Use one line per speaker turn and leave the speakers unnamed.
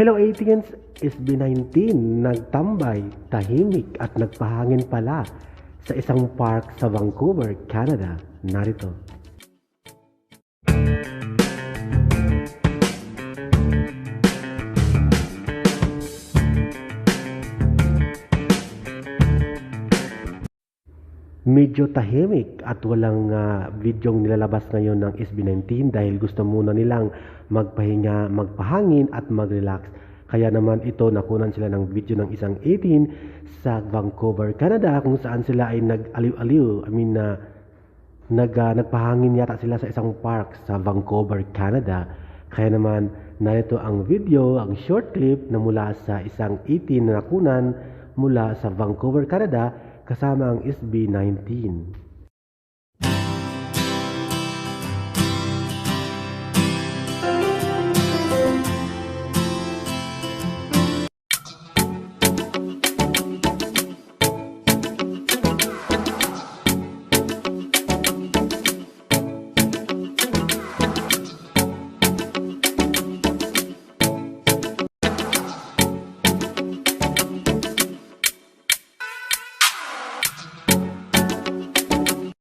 Hello Asians! SB19 nagtambay, tahimik at nagpahangin pala sa isang park sa Vancouver, Canada. Narito. Medyo tahimik at walang ah, videong nilalabas ngayon ng SB19 dahil gusto muna nilang magpahinga, magpahangin at mag-relax. Kaya naman ito nakunan sila ng video ng isang 18 sa Vancouver, Canada kung saan sila ay nag-aliw-aliw. I mean na nag, ah, nagpahangin yata sila sa isang park sa Vancouver, Canada. Kaya naman narito ang video, ang short clip na mula sa isang 18 na nakunan mula sa Vancouver, Canada kasama ang SB19.